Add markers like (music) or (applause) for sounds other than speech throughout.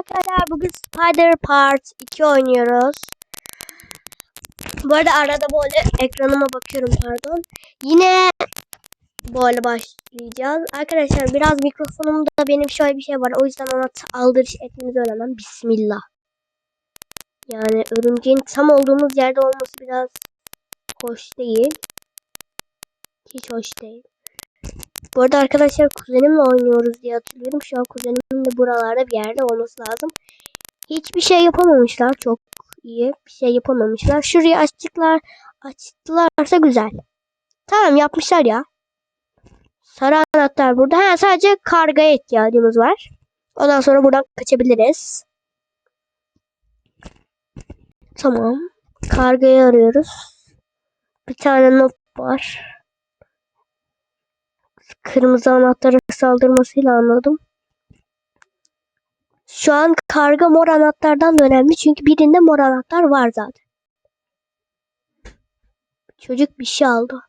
arkadaşlar bugün Spider Part 2 oynuyoruz. Bu arada arada böyle ekranıma bakıyorum pardon. Yine böyle başlayacağız. Arkadaşlar biraz mikrofonumda benim şöyle bir şey var. O yüzden ona aldırış etmenizi öğrenmem. Bismillah. Yani örümceğin tam olduğumuz yerde olması biraz hoş değil. Hiç hoş değil. Bu arada arkadaşlar kuzenimle oynuyoruz diye hatırlıyorum. Şu an kuzenimin de buralarda bir yerde olması lazım. Hiçbir şey yapamamışlar. Çok iyi bir şey yapamamışlar. Şurayı açtıklar, açtılarsa güzel. Tamam yapmışlar ya. Sarı anahtar burada. Ha, sadece kargaya ihtiyacımız var. Ondan sonra buradan kaçabiliriz. Tamam. Kargayı arıyoruz. Bir tane not var kırmızı anahtara saldırmasıyla anladım. Şu an karga mor anahtardan da önemli çünkü birinde mor anahtar var zaten. Çocuk bir şey aldı.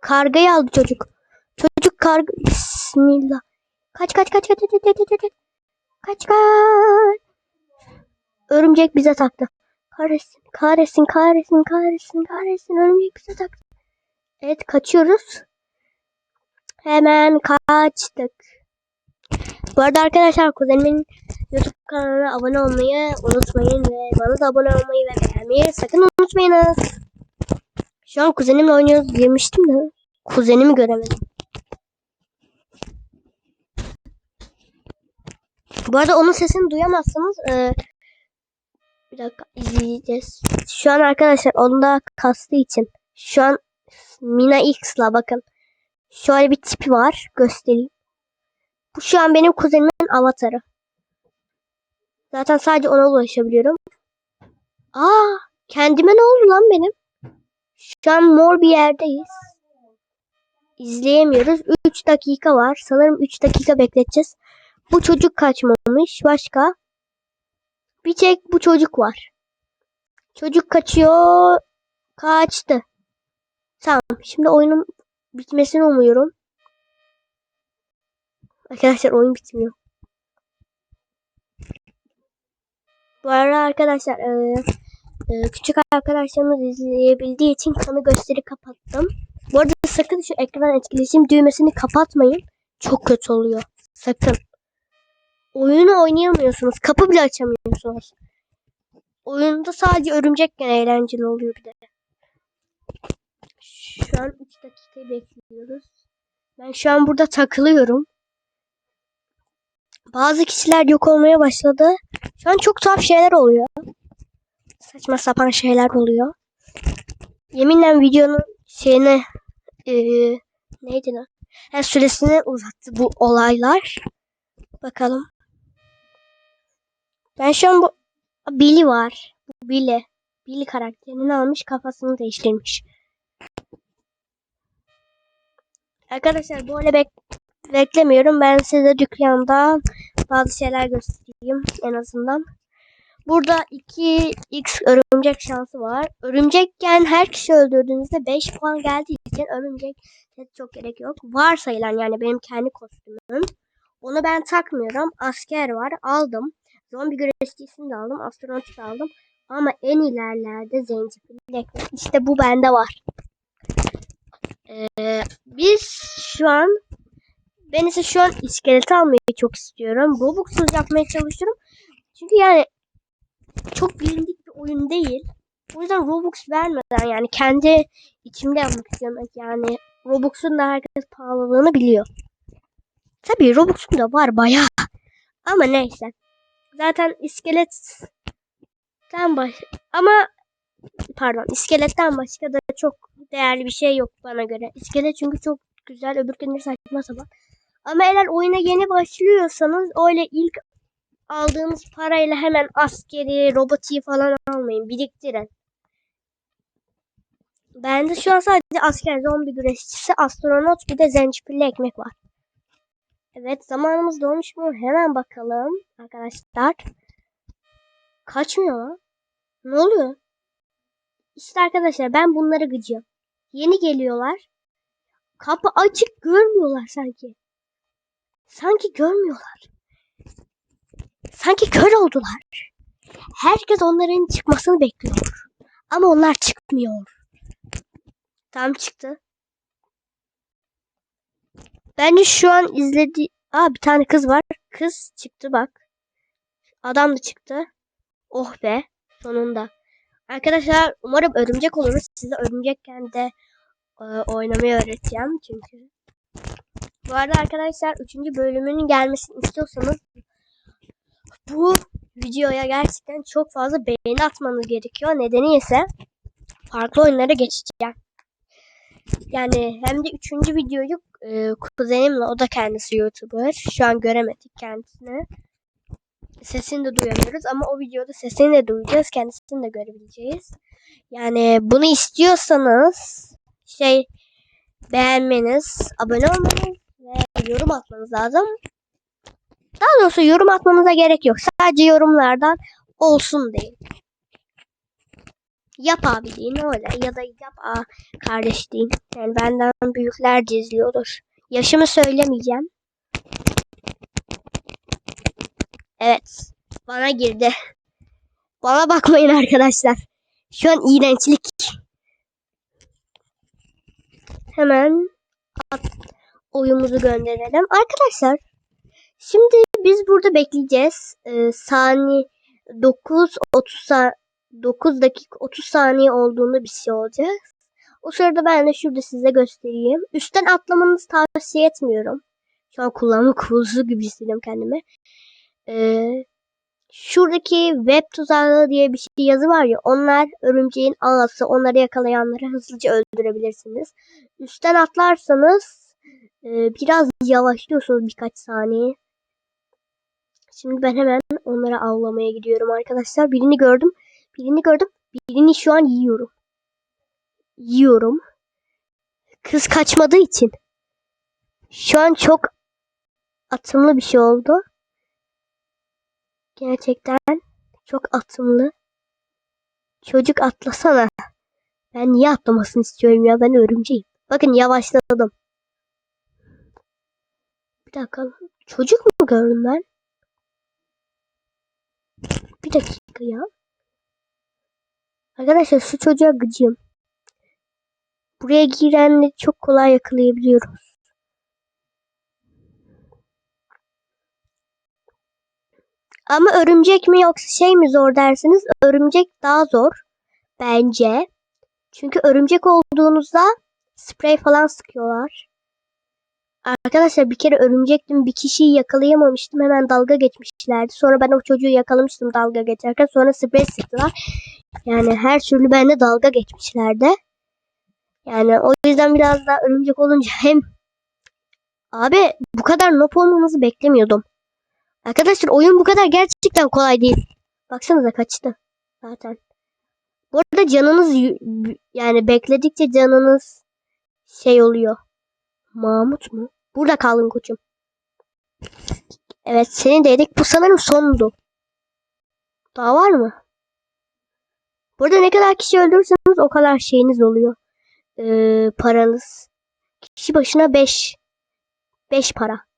Kargayı aldı çocuk. Çocuk karga... Bismillah. Kaç kaç kaç kaç kaç kaç kaç kaç. Örümcek bize taktı. Kahretsin kahretsin kahretsin kahretsin kahretsin örümcek bize taktı. Evet kaçıyoruz. Hemen kaçtık. Bu arada arkadaşlar kuzenimin YouTube kanalına abone olmayı unutmayın ve bana da abone olmayı ve beğenmeyi sakın unutmayınız. Şu an kuzenimle oynuyoruz girmiştim de kuzenimi göremedim. Bu arada onun sesini duyamazsanız e, bir dakika izleyeceğiz. Şu an arkadaşlar onda kastığı için şu an Mina X'la bakın. Şöyle bir tipi var. Göstereyim. Bu şu an benim kuzenimin avatarı. Zaten sadece ona ulaşabiliyorum. Aa, kendime ne oldu lan benim? Şu an mor bir yerdeyiz. İzleyemiyoruz. 3 dakika var. Sanırım 3 dakika bekleteceğiz. Bu çocuk kaçmamış. Başka? Bir tek bu çocuk var. Çocuk kaçıyor. Kaçtı. Tamam. Şimdi oyunun bitmesini umuyorum. Arkadaşlar oyun bitmiyor. Bu arada arkadaşlar e, e, küçük arkadaşlarımız izleyebildiği için kanı gösteri kapattım. Bu arada sakın şu ekran etkileşim düğmesini kapatmayın. Çok kötü oluyor. Sakın. Oyunu oynayamıyorsunuz. Kapı bile açamıyorsunuz. Oyunda sadece örümcekken eğlenceli oluyor bir de. Şu an 3 dakikayı bekliyoruz. Ben şu an burada takılıyorum. Bazı kişiler yok olmaya başladı. Şu an çok tuhaf şeyler oluyor. Saçma sapan şeyler oluyor. Yeminle videonun şeyine eee neydi lan? Ha, süresini uzattı bu olaylar. Bakalım. Ben şu an bu Billy var. Billy. Billy karakterini almış kafasını değiştirmiş. Arkadaşlar böyle bek beklemiyorum. Ben size dükkanda bazı şeyler göstereyim en azından. Burada 2x örümcek şansı var. Örümcekken her kişi öldürdüğünüzde 5 puan geldiği için örümcek çok gerek yok. Varsayılan yani benim kendi kostümüm. Onu ben takmıyorum. Asker var. Aldım. Zombi güreşçisini de aldım. Astronot da aldım. Ama en ilerlerde zencefil İşte bu bende var. Ee, biz şu an ben ise şu an iskeleti almayı çok istiyorum. Robux'suz yapmaya çalışıyorum. Çünkü yani çok bilindik bir oyun değil. O yüzden Robux vermeden yani kendi içimde yapmak istiyorum. Yani Robux'un da herkes pahalılığını biliyor. Tabii Robux'un da var bayağı. Ama neyse. Zaten iskeletten baş ama pardon iskeletten başka da çok değerli bir şey yok bana göre. İskelet çünkü çok güzel öbür günleri saçma sapan. Ama eğer oyuna yeni başlıyorsanız öyle ilk aldığınız parayla hemen askeri, robotiği falan almayın. Biriktirin. Bende şu an sadece asker, zombi güreşçisi, astronot bir de zencefilli ekmek var. Evet zamanımız dolmuş mu? Hemen bakalım arkadaşlar. Kaçmıyor lan. Ne oluyor? İşte arkadaşlar ben bunları gıcıyorum. Yeni geliyorlar. Kapı açık görmüyorlar sanki. Sanki görmüyorlar. Sanki kör oldular. Herkes onların çıkmasını bekliyor. Ama onlar çıkmıyor. Tam çıktı. Bence şu an izledi. Aa bir tane kız var. Kız çıktı bak. Adam da çıktı. Oh be. Sonunda. Arkadaşlar umarım örümcek oluruz. Size örümcekken de e, oynamayı öğreteceğim çünkü. Bu arada arkadaşlar 3. bölümünün gelmesini istiyorsanız bu videoya gerçekten çok fazla beğeni atmanız gerekiyor. Nedeni ise farklı oyunlara geçeceğim. Yani hem de üçüncü videoyu e, kuzenimle o da kendisi YouTuber. Şu an göremedik kendisini. Sesini de duyamıyoruz ama o videoda sesini de duyacağız. Kendisini de görebileceğiz. Yani bunu istiyorsanız şey beğenmeniz, abone olmanız ve yorum atmanız lazım. Daha doğrusu yorum atmanıza gerek yok. Sadece yorumlardan olsun deyin. Yap abi deyin öyle ya da yap a kardeş deyin. Yani benden büyükler izliyordur. Yaşımı söylemeyeceğim. Evet. Bana girdi. Bana bakmayın arkadaşlar. Şu an iğrençlik. Hemen oyumuzu gönderelim. Arkadaşlar şimdi biz burada bekleyeceğiz. Ee, saniye 9 30 sa 9 dakika 30 saniye olduğunda bir şey olacak. O sırada ben de şurada size göstereyim. Üstten atlamanızı tavsiye etmiyorum. Şu an kullanma kılavuzu gibi hissediyorum kendimi. Ee, şuradaki web tuzağı diye bir şey yazı var ya onlar örümceğin ağası onları yakalayanları hızlıca öldürebilirsiniz. Üstten atlarsanız e, biraz yavaşlıyorsunuz birkaç saniye. Şimdi ben hemen onları avlamaya gidiyorum arkadaşlar. Birini gördüm. Birini gördüm. Birini şu an yiyorum. Yiyorum. Kız kaçmadığı için. Şu an çok atımlı bir şey oldu. Gerçekten çok atımlı. Çocuk atlasana. Ben niye atlamasını istiyorum ya ben örümceğim. Bakın yavaşladım. Bir dakika. Çocuk mu gördüm ben? Bir dakika ya. Arkadaşlar şu çocuğa gıcığım. Buraya girenleri çok kolay yakalayabiliyoruz. Ama örümcek mi yoksa şey mi zor dersiniz? Örümcek daha zor. Bence. Çünkü örümcek olduğunuzda sprey falan sıkıyorlar. Arkadaşlar bir kere örümcektim. Bir kişiyi yakalayamamıştım. Hemen dalga geçmişlerdi. Sonra ben o çocuğu yakalamıştım dalga geçerken. Sonra sprey sıktılar. Yani her türlü bende dalga geçmişlerdi. Yani o yüzden biraz daha örümcek olunca hem Abi bu kadar nop olmamızı beklemiyordum. Arkadaşlar oyun bu kadar gerçekten kolay değil. Baksanıza kaçtı zaten. Bu arada canınız yani bekledikçe canınız şey oluyor. Mahmut mu? Burada kaldın koçum. Evet seni dedik. Bu sanırım sondu. Daha var mı? Burada ne kadar kişi öldürürseniz o kadar şeyiniz oluyor. Ee, paranız. Kişi başına 5. 5 para.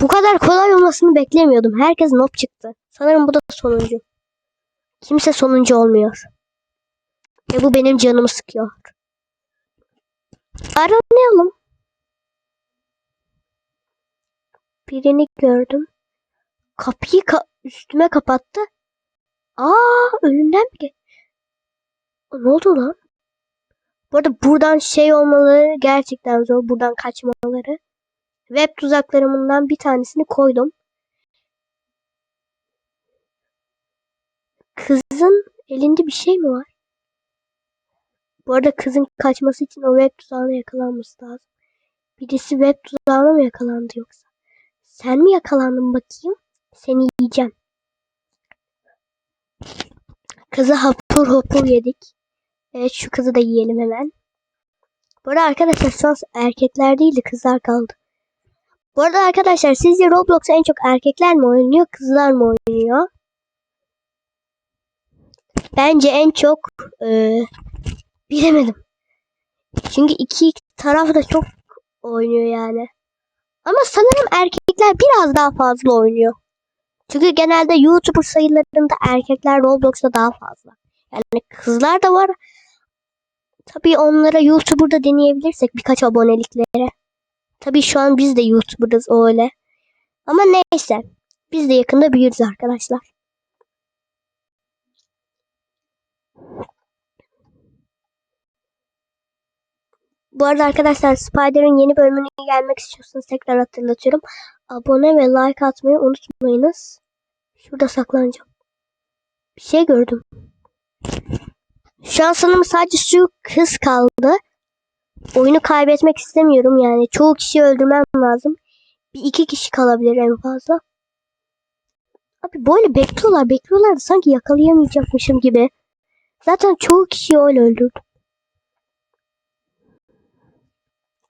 Bu kadar kolay olmasını beklemiyordum. Herkes nob çıktı. Sanırım bu da sonuncu. Kimse sonuncu olmuyor. Ve bu benim canımı sıkıyor. Aranayalım. Birini gördüm. Kapıyı ka üstüme kapattı. Aa önünden mi? Ne oldu lan? Bu arada buradan şey olmaları gerçekten zor. Buradan kaçmaları. Web tuzaklarımından bir tanesini koydum. Kızın elinde bir şey mi var? Bu arada kızın kaçması için o web tuzağına yakalanması lazım. Birisi web tuzağına mı yakalandı yoksa? Sen mi yakalandın bakayım? Seni yiyeceğim. Kızı hapur hapur yedik. Evet şu kızı da yiyelim hemen. Bu arada arkadaşlar şu an erkekler değil de kızlar kaldı. Bu arada arkadaşlar sizce Roblox'a en çok erkekler mi oynuyor kızlar mı oynuyor? Bence en çok e, bilemedim. Çünkü iki taraf da çok oynuyor yani. Ama sanırım erkekler biraz daha fazla oynuyor. Çünkü genelde YouTuber sayılarında erkekler Roblox'ta daha fazla. Yani kızlar da var. Tabii onlara YouTuber'da deneyebilirsek birkaç aboneliklere. Tabii şu an biz de YouTuber'ız öyle. Ama neyse. Biz de yakında büyürüz arkadaşlar. Bu arada arkadaşlar Spider'ın yeni bölümüne gelmek istiyorsanız tekrar hatırlatıyorum. Abone ve like atmayı unutmayınız. Şurada saklanacağım. Bir şey gördüm. Şu an sanırım sadece şu kız kaldı. Oyunu kaybetmek istemiyorum yani. Çoğu kişiyi öldürmem lazım. Bir iki kişi kalabilir en fazla. Abi böyle bekliyorlar bekliyorlar da sanki yakalayamayacakmışım gibi. Zaten çoğu kişiyi öyle öldürdüm.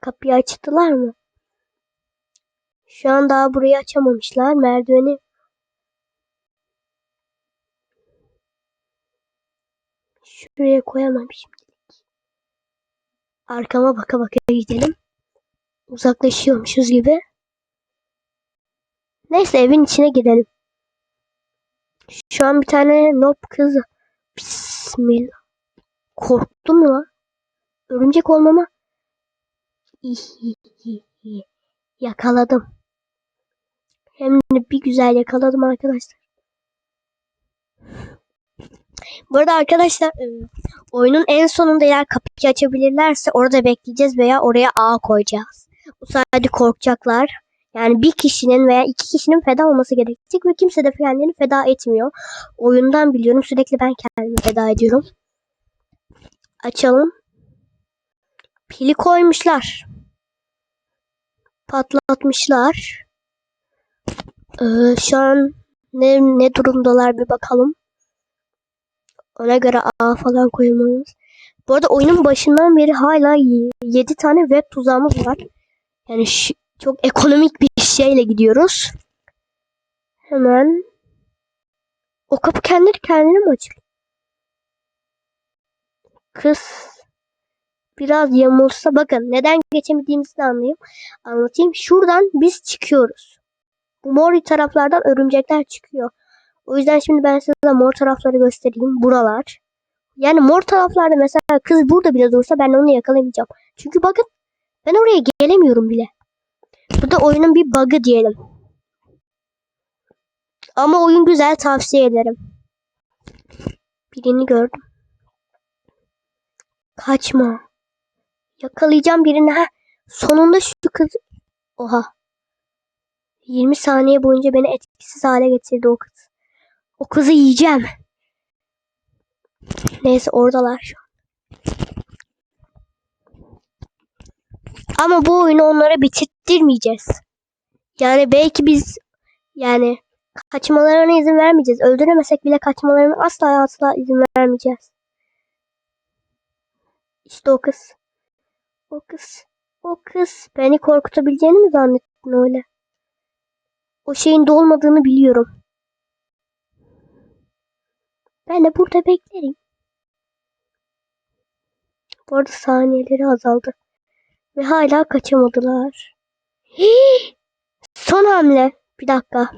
Kapıyı açtılar mı? Şu an daha burayı açamamışlar. Merdiveni şuraya koyamam şimdilik. Arkama baka baka gidelim. Uzaklaşıyormuşuz gibi. Neyse evin içine girelim. Şu an bir tane nob kız. Bismillah. Korktum lan. Örümcek olmama. (laughs) Yakaladım. Hem de bir güzel yakaladım arkadaşlar. Bu arada arkadaşlar e, oyunun en sonunda eğer kapıyı açabilirlerse orada bekleyeceğiz veya oraya ağ koyacağız. Bu sayede korkacaklar. Yani bir kişinin veya iki kişinin feda olması gerekecek ve kimse de kendini feda etmiyor. Oyundan biliyorum sürekli ben kendimi feda ediyorum. Açalım. Pili koymuşlar. Patlatmışlar. Ee, şu an ne, ne durumdalar bir bakalım. Ona göre A falan koymalıyız. Bu arada oyunun başından beri hala 7 tane web tuzağımız var. Yani çok ekonomik bir şeyle gidiyoruz. Hemen. O kapı kendi kendine mi açılıyor? Kız biraz yamulsa bakın neden geçemediğimizi anlayayım. Anlatayım. Şuradan biz çıkıyoruz. Bu mor taraflardan örümcekler çıkıyor. O yüzden şimdi ben size mor tarafları göstereyim. Buralar. Yani mor taraflarda mesela kız burada bile dursa ben onu yakalayamayacağım. Çünkü bakın ben oraya gelemiyorum bile. Bu da oyunun bir bug'ı diyelim. Ama oyun güzel tavsiye ederim. Birini gördüm. Kaçma. Yakalayacağım birini. Ha, sonunda şu kız. Oha. 20 saniye boyunca beni etkisiz hale getirdi o kız. O kızı yiyeceğim. Neyse oradalar şu an. Ama bu oyunu onlara bitirttirmeyeceğiz. Yani belki biz yani kaçmalarına izin vermeyeceğiz. Öldüremesek bile kaçmalarına asla asla izin vermeyeceğiz. İşte o kız. O kız. O kız. Beni korkutabileceğini mi zannettin öyle? O şeyin dolmadığını biliyorum. Ben de burada beklerim. Bu arada saniyeleri azaldı. Ve hala kaçamadılar. Hii! Son hamle. Bir dakika.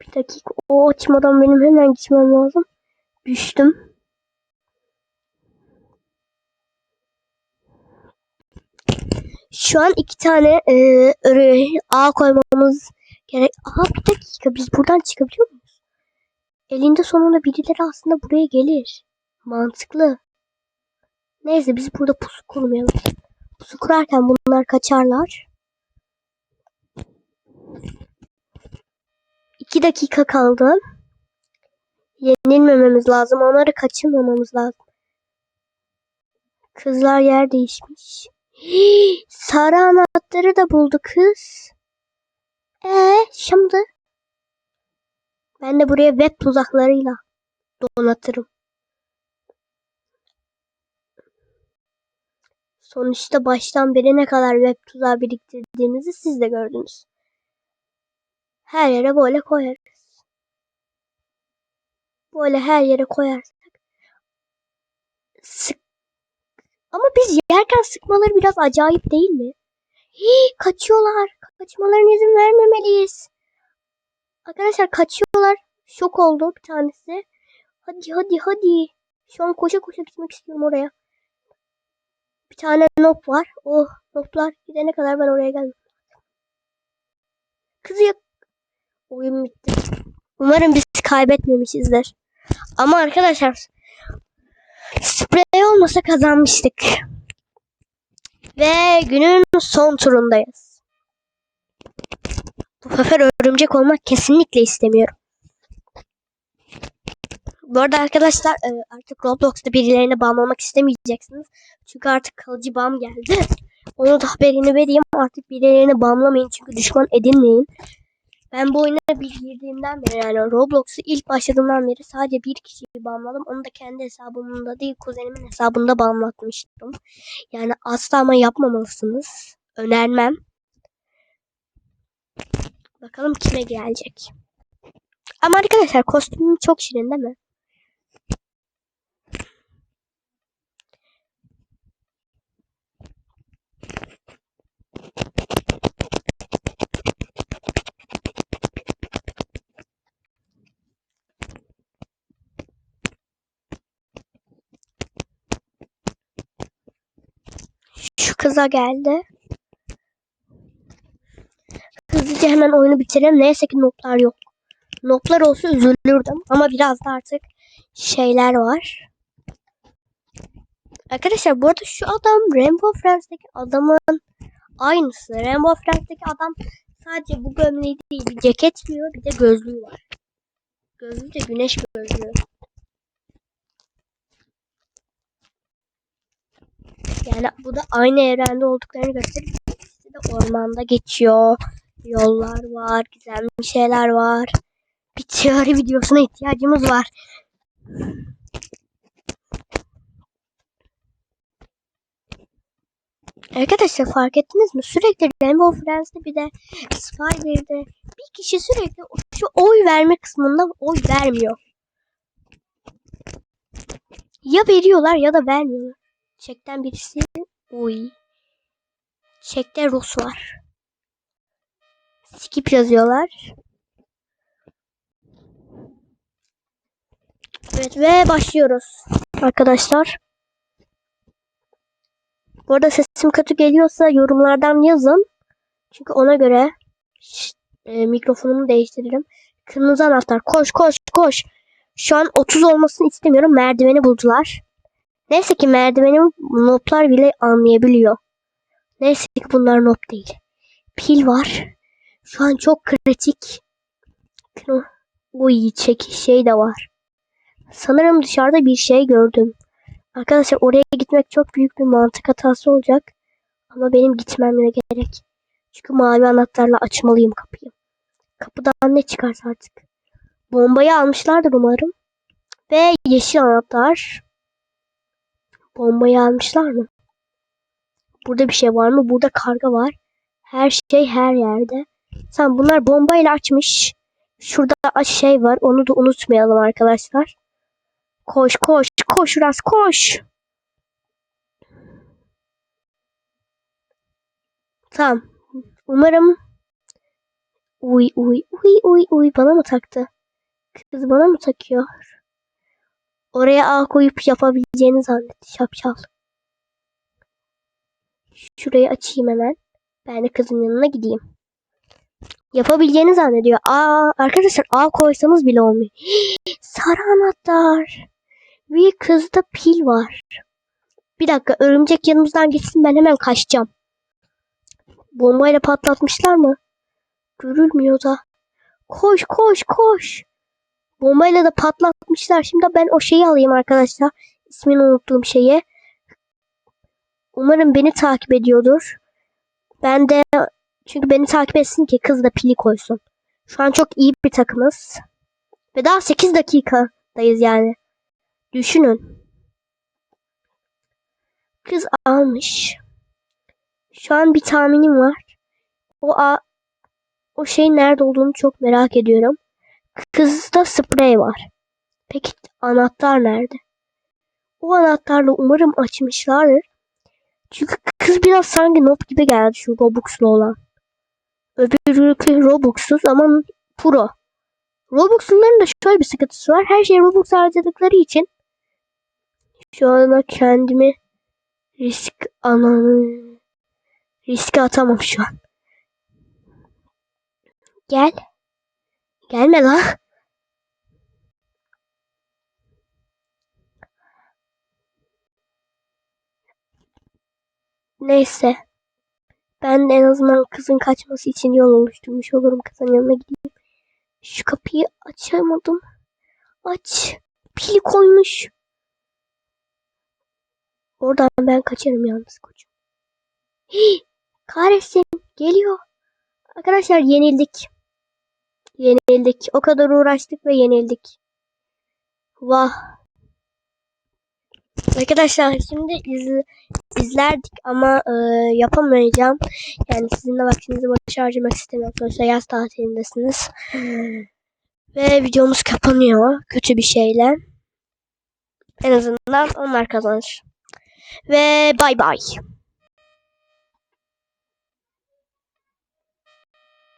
Bir dakika. O açmadan benim hemen gitmem lazım. Düştüm. Şu an iki tane e, ağ koymamız gerek. Aha bir dakika biz buradan çıkabiliyor muyuz? Elinde sonunda birileri aslında buraya gelir. Mantıklı. Neyse biz burada pusu kurmayalım. Pusu kurarken bunlar kaçarlar. İki dakika kaldı. Yenilmememiz lazım. Onları kaçırmamamız lazım. Kızlar yer değişmiş. Hii, (gasps) sarı anahtarı da buldu kız. Ee, şimdi? Ben de buraya web tuzaklarıyla donatırım. Sonuçta baştan beri ne kadar web tuzağı biriktirdiğimizi siz de gördünüz. Her yere böyle koyarız. Böyle her yere koyarsak. Sık. Ama biz yerken sıkmaları biraz acayip değil mi? Hii, kaçıyorlar. Kaçmalarına izin vermemeliyiz. Arkadaşlar kaçıyorlar. Şok oldu bir tanesi. Hadi hadi hadi. Şu an koşa koşa gitmek istiyorum oraya. Bir tane nop var. Oh noplar gidene kadar ben oraya geldim. Kızı yak... Oyun bitti. Umarım biz kaybetmemişizdir. Ama arkadaşlar sprey olmasa kazanmıştık. Ve günün son turundayız. Bu sefer örümcek olmak kesinlikle istemiyorum. Bu arada arkadaşlar e, artık Roblox'ta birilerini banlamak istemeyeceksiniz. Çünkü artık kalıcı bam geldi. Onu da haberini vereyim. Artık birilerini banlamayın çünkü düşman edinmeyin. Ben bu oyuna bir girdiğimden beri yani Roblox'u ilk başladığımdan beri sadece bir kişiyi banladım. Onu da kendi hesabımda değil kuzenimin hesabında banlatmıştım. Yani asla ama yapmamalısınız. Önermem. Bakalım kime gelecek. Ama arkadaşlar kostümüm çok şirin değil mi? Şu kıza geldi. Hızlıca hemen oyunu bitirelim. Neyse ki notlar yok. Notlar olsa üzülürdüm. Ama biraz da artık şeyler var. Arkadaşlar bu arada şu adam Rainbow Friends'teki adamın aynısı. Rainbow Friends'teki adam sadece bu gömleği değil bir ceket giyiyor bir de gözlüğü var. Gözlüğü de güneş gözlüğü. Yani bu da aynı evrende olduklarını gösteriyor. İkisi de ormanda geçiyor. Yollar var, gizemli şeyler var. Bir teori videosuna ihtiyacımız var. Arkadaşlar fark ettiniz mi? Sürekli Rainbow Friends'te bir de Spider'de bir kişi sürekli şu oy verme kısmında oy vermiyor. Ya veriyorlar ya da vermiyorlar. Çekten birisi oy. Çekte Rus var. Skip yazıyorlar. Evet ve başlıyoruz arkadaşlar. Bu arada sesim kötü geliyorsa yorumlardan yazın. Çünkü ona göre e, mikrofonumu değiştiririm. Kırmızı anahtar koş koş koş. Şu an 30 olmasını istemiyorum. Merdiveni buldular. Neyse ki merdivenin noplar bile anlayabiliyor. Neyse ki bunlar nop değil. Pil var. Şu an çok kritik. Uy çekiş şey de var. Sanırım dışarıda bir şey gördüm. Arkadaşlar oraya gitmek çok büyük bir mantık hatası olacak. Ama benim gitmem gerek. Çünkü mavi anahtarla açmalıyım kapıyı. Kapıdan ne çıkarsa artık. Bombayı almışlardır umarım. Ve yeşil anahtar. Bombayı almışlar mı? Burada bir şey var mı? Burada karga var. Her şey her yerde. Sen bunlar bombayla açmış. Şurada şey var. Onu da unutmayalım arkadaşlar. Koş koş koş Uras koş. Tamam. Umarım Uy uy uy uy uy bana mı taktı? Kız bana mı takıyor? Oraya ağ koyup yapabileceğini zannetti şapşal. Şurayı açayım hemen. Ben de kızın yanına gideyim. Yapabileceğini zannediyor. Aa arkadaşlar ağ koysanız bile olmuyor. (gasps) Sarı anahtar. Bir kızda pil var. Bir dakika örümcek yanımızdan geçsin ben hemen kaçacağım. Bombayla patlatmışlar mı? Görülmüyor da. Koş koş koş. Bombayla da patlatmışlar. Şimdi ben o şeyi alayım arkadaşlar. İsmini unuttuğum şeyi. Umarım beni takip ediyordur. Ben de çünkü beni takip etsin ki kız da pili koysun. Şu an çok iyi bir takımız. Ve daha 8 dakikadayız yani. Düşünün. Kız almış. Şu an bir tahminim var. O a o şeyin nerede olduğunu çok merak ediyorum. Kızda sprey var. Peki anahtar nerede? O anahtarla umarım açmışlardır. Çünkü kız biraz sanki noob gibi geldi şu Robux'lu olan. Öbürü Robux'suz ama pro. Robux'unların da şöyle bir sıkıntısı var. Her şeye Robux harcadıkları için şu anda kendimi risk alanı riske atamam şu an. Gel. Gelme lan. Neyse. Ben de en azından kızın kaçması için yol oluşturmuş olurum. Kızın yanına gideyim. Şu kapıyı açamadım. Aç. Pil koymuş. Oradan ben kaçarım yalnız koçum. Hii, kahretsin. Geliyor. Arkadaşlar yenildik. Yenildik. O kadar uğraştık ve yenildik. Vah. Arkadaşlar şimdi iz, izlerdik ama e, yapamayacağım. Yani sizin de vaktinizi boş harcamak istemiyorum. Sonuçta yaz tatilindesiniz. Ve videomuz kapanıyor. Kötü bir şeyle. En azından onlar kazanır. Ve bay bay.